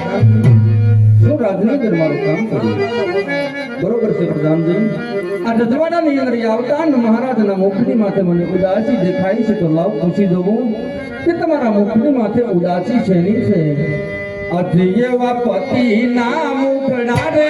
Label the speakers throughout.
Speaker 1: શું રાજનગર મારું કામ કર્યું બરોબર છે પ્રધાનજી. આ રજવાડાની અંદર આવતા ને મહારાજના મોખની માથે મને ઉદાસી દેખાય છે તો લાવ પૂછી જવું કે તમારા મોખની માથે ઉદાસી શેની છે? અધિ એવા પતિ ના મુખડા રે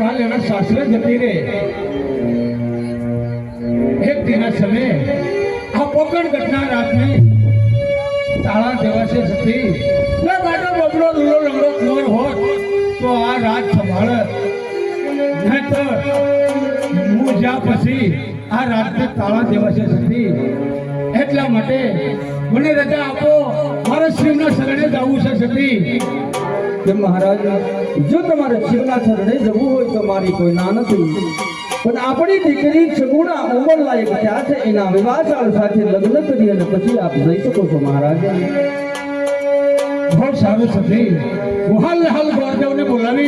Speaker 2: કાલ એના સાસરે જતી રે એક દિના સમયે આ પોકણ ઘટના રાતની તાળા દેવાશે સતી ને, બાટો બબડો લૂલો લંગડો કુંવર હોત તો આ રાત સંભાળે નહીતર હું જ્યાં પછી આ રાતને તાળા દેવાશે સતી એટલા માટે મને રજા આપો. મારા શિવના શરણે જવું છે સતી
Speaker 1: કે મહારાજ, જો તમારે શિવના ચરણે જવું હોય તો મારી કોઈ ના નથી. પણ આપણી દીકરી છગુણા ઉંમર લાયક થયા છે, એના વિવાહ સાથે લગ્ન કરી અને પછી આપ જઈ શકો છો મહારાજ.
Speaker 2: બહુ સારું સતી હાલ હાલ ગોરદેવને બોલાવી.